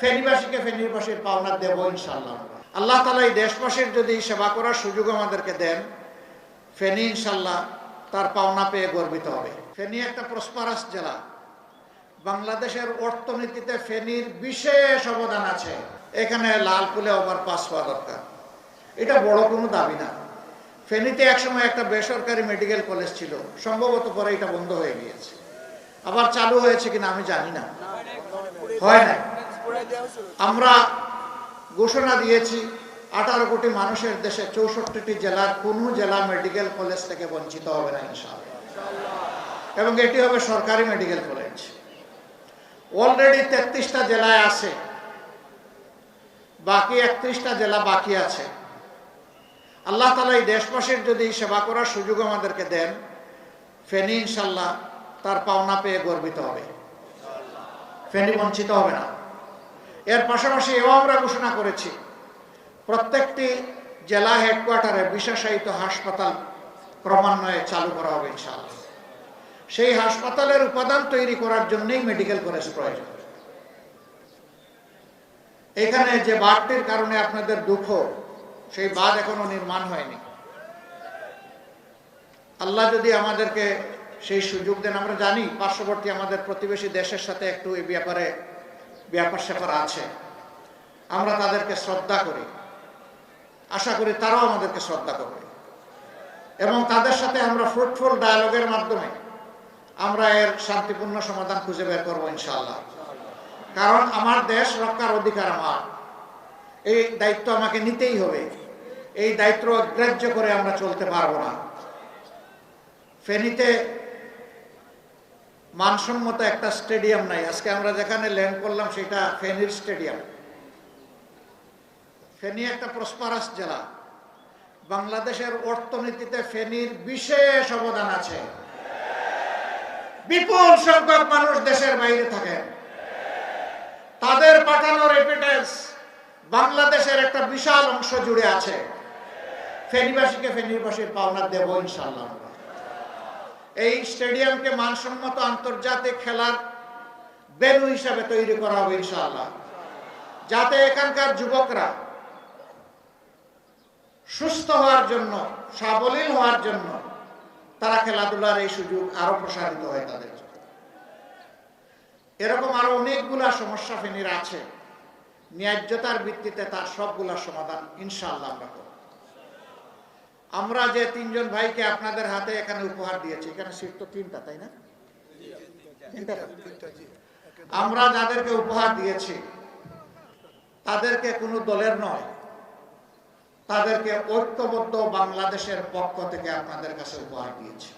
ফেনীবাসীকে ফেনীবাসীর পাওনা দেব ইনশাল্লাহ আল্লাহ তালা এই দেশবাসীর যদি সেবা করার সুযোগ আমাদেরকে দেন, ফেনী ইনশাল্লাহ তার পাওনা পেয়ে গর্বিত হবে। ফেনী একটা প্রসপারাস জেলা। বাংলাদেশের অর্থনীতিতে ফেনীর বিশেষ অবদান আছে। এখানে লালপুলে ওভারপাস হওয়া দরকার। এটা বড় কোনো দাবি না। ফেনীতে একসময় একটা বেসরকারি মেডিকেল কলেজ ছিল। সম্ভবত পরে এটা বন্ধ হয়ে গিয়েছে। আবার চালু হয়েছে কিনা আমি জানি না। হয় না আমরা ঘোষণা দিয়েছি, আঠারো কোটি মানুষের দেশে চৌষট্টিটি জেলার কোনো জেলা মেডিকেল কলেজ থেকে বঞ্চিত হবে না ইনশাআল্লাহ। এবং এটি হবে সরকারি মেডিকেল কলেজ অলরেডি তেত্রিশটা জেলায় আছে। বাকি একত্রিশটা জেলা বাকি আছে। আল্লাহ তালা এই দেশবাসীর যদি সেবা করার সুযোগ আমাদেরকে দেন, ফেনী ইনশাল্লাহ তার পাওনা পেয়ে গর্বিত হবে। ফেনী বঞ্চিত হবে না। এর পাশাপাশি এও আমরা ঘোষণা করেছি, প্রত্যেকটি জেলা হেডকোয়ার্টারে বিশেষায়িত হাসপাতাল ক্রমান্বয়ে চালু করা হবে ইনশাআল্লাহ। সেই হাসপাতালের উপাদান তৈরি করার জন্যই মেডিকেল কলেজ প্রয়োজন। এখানে যে বাঘটির কারণে আপনাদের দুঃখ, সেই বাঁধ এখনও নির্মাণ হয়নি। আল্লাহ যদি আমাদেরকে সেই সুযোগ দেন, আমরা জানি পার্শ্ববর্তী আমাদের প্রতিবেশী দেশের সাথে একটু এই ব্যাপারে ব্যাপার স্যাপার আছে। আমরা তাদেরকে শ্রদ্ধা করি। আশা করি তারাও আমাদেরকে শ্রদ্ধা করবে। এবং তাদের সাথে আমরা ফ্রুটফুল ডায়ালগের মাধ্যমে আমরা এর শান্তিপূর্ণ সমাধান খুঁজে বের করব ইনশাআল্লাহ। কারণ আমার দেশ রক্ষার অধিকার আমার। এই দায়িত্ব আমাকে নিতেই হবে। এই দায়িত্ব গ্রাহ্য করে আমরা চলতে পারব না। ফেনীতে মানসম্মত একটা স্টেডিয়াম নাই। আজকে আমরা যেখানে ল্যান্ড করলাম, সেটা ফেনীর স্টেডিয়াম। ফেনী একটা প্রসপারাস জেলা। বাংলাদেশের অর্থনীতিতে ফেনীর বিশেষ অবদান আছে। বিপুল সংখ্যক মানুষ দেশের বাইরে থাকেন তাদের পাঠানো রেপিটেন্স বাংলাদেশের একটা বিশাল অংশ জুড়ে আছে। ফেনীবাসীকে ফেনীবাসীর পাওনা দেব ইনশাল্লাহ। এই স্টেডিয়ামকে মানসম্মত আন্তর্জাতিক খেলার বেনু হিসাবে তৈরি করা হবে, ইনশাআল্লাহ। যাতে এখানকার যুবকরা সুস্থ হওয়ার জন্য, সাবলীল হওয়ার জন্য তারা খেলাধুলার এই সুযোগ আরও প্রসারিত হয় তাদের। এরকম আরও অনেকগুলা সমস্যা ফেনীর আছে। ন্যায্যতার ভিত্তিতে তার সবগুলা সমাধান ইনশাআল্লাহ আমরা করব। আমরা যে তিনজন ভাইকে আপনাদের হাতে এখানে উপহার দিয়েছি, এখানে সিট তো তিনটা, তাই না? আমরা যাদেরকে উপহার দিয়েছি, তাদেরকে কোনো দলের নয়, তাদেরকে ঐক্যবদ্ধ বাংলাদেশের পক্ষ থেকে আপনাদের কাছে উপহার দিয়েছি।